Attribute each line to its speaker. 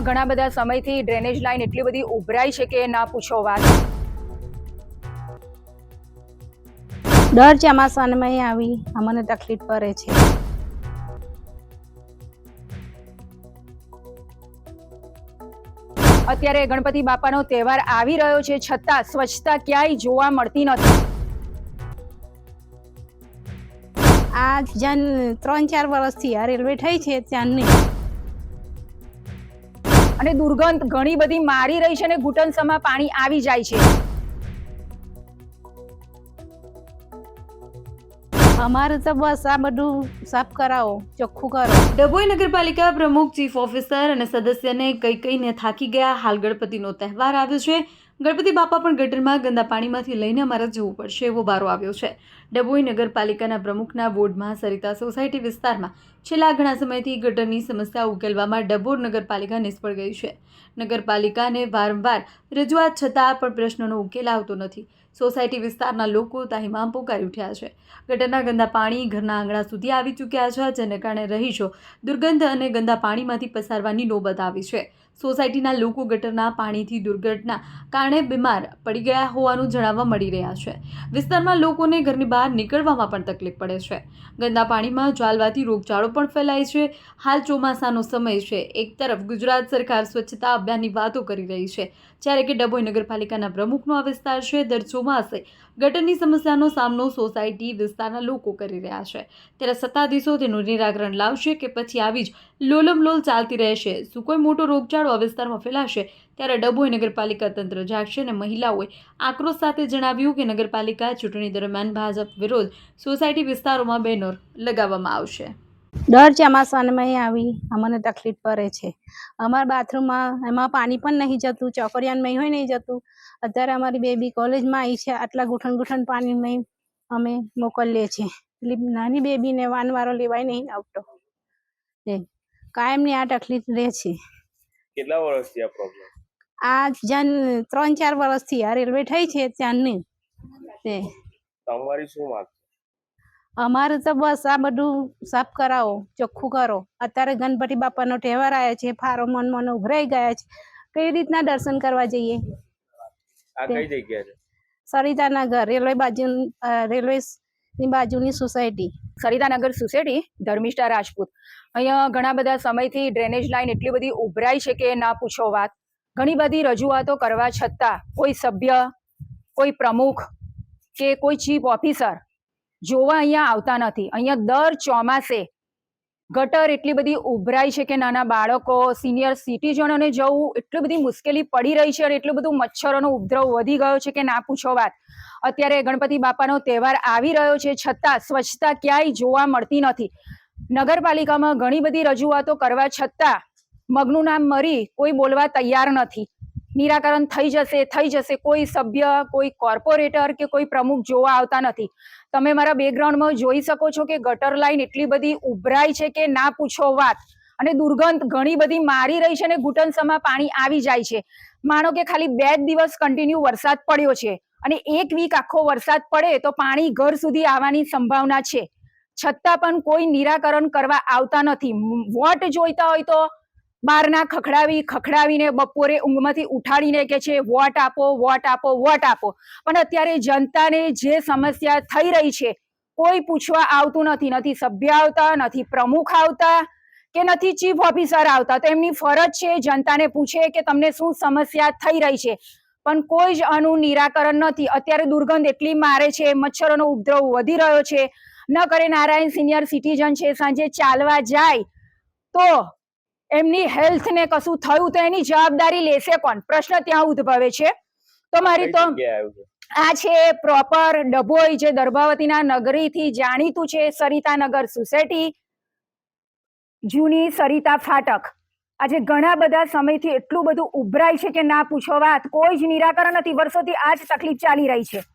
Speaker 1: ઘણા બધા સમયથી ડ્રેનેજ લાઇન એટલી બધી ઉભરાઈ છે કે ના પૂછો વાત.
Speaker 2: દર ચોમાસામાં આવી. અમને તકલીફ પડે છે.
Speaker 1: અત્યારે ગણપતિ બાપાનો તહેવાર આવી રહ્યો છે. છતાં સ્વચ્છતા ક્યાંય જોવા મળતી નથી.
Speaker 2: આ જ્યાં ત્રણ ચાર વર્ષથી આ રેલવે થઈ છે ત્યાંની
Speaker 1: અને દુર્ગંધ ઘણી બધી મારી રહી છે અને ઘૂંટણસમાં પાણી આવી જાય છે.
Speaker 2: અમારે તો બસ આ બધું સાફ કરાવો ચોખ્ખું કરો.
Speaker 3: ડભોઈ નગરપાલિકા પ્રમુખ ચીફ ઓફિસર અને સદસ્યને કઈ કઈને થાકી ગયા. હાલ ગણપતિનો તહેવાર આવ્યો છે. ગણપતિ બાપા પણ ગટરમાં ગંદા પાણીમાંથી લઈને અમારા જવું પડશે એવો બારો આવ્યો છે. ડભોઈ નગરપાલિકાના પ્રમુખના બોર્ડમાં સરિતા સોસાયટી વિસ્તારમાં છેલ્લા ઘણા સમયથી ગટરની સમસ્યા ઉકેલવામાં ડભોર નગરપાલિકા નિષ્ફળ ગઈ છે. નગરપાલિકાને વારંવાર રજૂઆત છતાં પણ પ્રશ્નોનો ઉકેલ આવતો નથી. સોસાયટી વિસ્તારના લોકો તાહીમાં પોકારી ઉઠ્યા છે. ગટરના ગંદા પાણી ઘરના આંગણા સુધી આવી ચૂક્યા છે, જેને કારણે રહીશો દુર્ગંધ અને ગંદા પાણીમાંથી પસારવાની નોબત આવી છે. સોસાયટીના લોકો ગટરના પાણીથી દુર્ઘટના કારણે બીમાર પડી ગયા હોવાનું જણાવવા મળી રહ્યા છે. વિસ્તારમાં લોકોને ઘરની બહાર નીકળવામાં પણ તકલીફ પડે છે. ગંદા પાણીમાં જ્વાલવાથી રોગચાળો પણ ફેલાય છે. હાલ ચોમાસાનો સમય છે. એક તરફ ગુજરાત સરકાર સ્વચ્છતા અભિયાનની વાતો કરી રહી છે. જ્યારે કે ડભોઈ નગરપાલિકાના પ્રમુખનો આ વિસ્તાર છે, દર ચોમાસે ગટરની સમસ્યાનો સામનો સોસાયટી વિસ્તારના લોકો કરી રહ્યા છે. ત્યારે સત્તાધીશો તેનું નિરાકરણ લાવશે કે પછી આવી જ લોલમલોલ ચાલતી રહેશે. શું કોઈ મોટો રોગચાળો આ વિસ્તારમાં ફેલાશે ત્યારે ડભોઈ નગરપાલિકા તંત્ર જાગશે અને મહિલાઓએ આક્રોશ સાથે જણાવ્યું કે નગરપાલિકા ચૂંટણી દરમિયાન ભાજપ વિરોધ સોસાયટી વિસ્તારોમાં બેનર લગાવવામાં આવશે.
Speaker 2: દર ચોમાસામાં આવી, અમને તકલીફ પડે છે. અમારા બાથરૂમમાં એમાં પાણી પણ નહીં જતું, ચોકડિયાનમાં હોય નહીં જતું. અત્યારે અમારી બેબી કોલેજમાં આવી છે, આટલા ગુઠણ ગુઠણ પાણીમાં અમે મોકલીએ છીએ. પેલી નાની બેબીને વાનવારો લેવાય નહીં આવતો. કાયમની આ તકલીફ રહે છે.
Speaker 4: કેટલા વર્ષથી આ પ્રોબ્લેમ
Speaker 2: આ જન ત્રણ ચાર વર્ષથી આ રેલવે થઈ છે ત્યાંની તે.
Speaker 4: તમારી શું માંગ
Speaker 2: અમારે તો બસ આ બધું સાફ કરાવો ચોખ્ખું કરો. અત્યારે ગણપતિ બાપાનો તહેવાર આવ્યો છે ફારો મન મન ઉભરાઈ ગયા છે. કઈ રીતના દર્શન કરવા જઈએ?
Speaker 4: આ કઈ જગ્યા છે?
Speaker 2: સરિતાનગર રેલવે બાજુ રેલવે ની બાજુની સોસાયટી.
Speaker 1: સરિતાનગર સોસાયટી, ધર્મિષ્ઠા રાજપૂત. અહીંયા ઘણા બધા સમયથી ડ્રેનેજ લાઈન એટલી બધી ઉભરાઈ છે કે ના પૂછો વાત. ઘણી બધી રજૂઆતો કરવા છતાં કોઈ સભ્ય, કોઈ પ્રમુખ કે કોઈ ચીફ ઓફિસર જોવા અહીંયા આવતા નથી. અહીંયા દર ચોમાસે ગટર એટલી બધી ઉભરાઈ છે કે નાના બાળકો સિનિયર સિટીઝનોને જવું એટલી બધી મુશ્કેલી પડી રહી છે અને એટલું બધું મચ્છરોનો ઉપદ્રવ વધી ગયો છે કે ના પૂછો વાત. અત્યારે ગણપતિ બાપાનો તહેવાર આવી રહ્યો છે છતાં સ્વચ્છતા ક્યાંય જોવા મળતી નથી. નગરપાલિકામાં ઘણી બધી રજૂઆતો કરવા છતાં મગનું નામ મરી કોઈ બોલવા તૈયાર નથી. નિરાકરણ થઈ જશે થઈ જશે. કોઈ સભ્ય, કોઈ કોર્પોરેટર કે કોઈ પ્રમુખ જોવા આવતા નથી. તમે મારા બેકગ્રાઉન્ડમાં જોઈ શકો છો કે ગટર લાઈન એટલી બધી ઉભરાય છે કે ના પૂછો વાત. અને દુર્ગંધ ઘણી બધી મારી રહી છે અને ઘૂંટણસમાં પાણી આવી જાય છે. માનો કે ખાલી બે જ દિવસ કન્ટિન્યુ વરસાદ પડ્યો છે અને એક વીક આખો વરસાદ પડે તો પાણી ઘર સુધી આવવાની સંભાવના છે. છતાં પણ કોઈ નિરાકરણ કરવા આવતા નથી. વોટ જોઈતા હોય તો બહારના ખખડાવી, ખખડાવીને બપોરે ઊંઘમાંથી ઉઠાડીને કે છે, વોટ આપો વોટ આપો વોટ આપો. પણ અત્યારે જનતાને જે સમસ્યા થઈ રહી છે, કોઈ પૂછવા આવતું નથી. નથી સભ્ય આવતા, નથી પ્રમુખ આવતા કે નથી ચીફ ઓફિસર આવતા. તો એમની ફરજ છે જનતાને પૂછે કે તમને શું સમસ્યા થઈ રહી છે. પણ કોઈ જ આનું નિરાકરણ નથી. અત્યારે દુર્ગંધ એટલી મારે છે, મચ્છરોનો ઉપદ્રવ વધી રહ્યો છે. ન કરે નારાયણ સિનિયર સિટીઝન છે, સાંજે ચાલવા જાય તો એમની હેલ્થને કશું થયું તો એની જવાબદારી લેશે કોણ? પ્રશ્ન ત્યાં ઉદ્ભવે છે. તો મારી તો આ છે પ્રોપર ડભોઈ જે દર્ભાવતીના નગરીથી જાણીતું છે સરિતાનગર સોસાયટી જૂની સરિતા ફાટક. આજે ઘણા બધા સમયથી એટલું બધું ઉભરાય છે કે ના પૂછો વાત. કોઈ જ નિરાકરણ નથી. વર્ષોથી આ જ તકલીફ ચાલી રહી છે.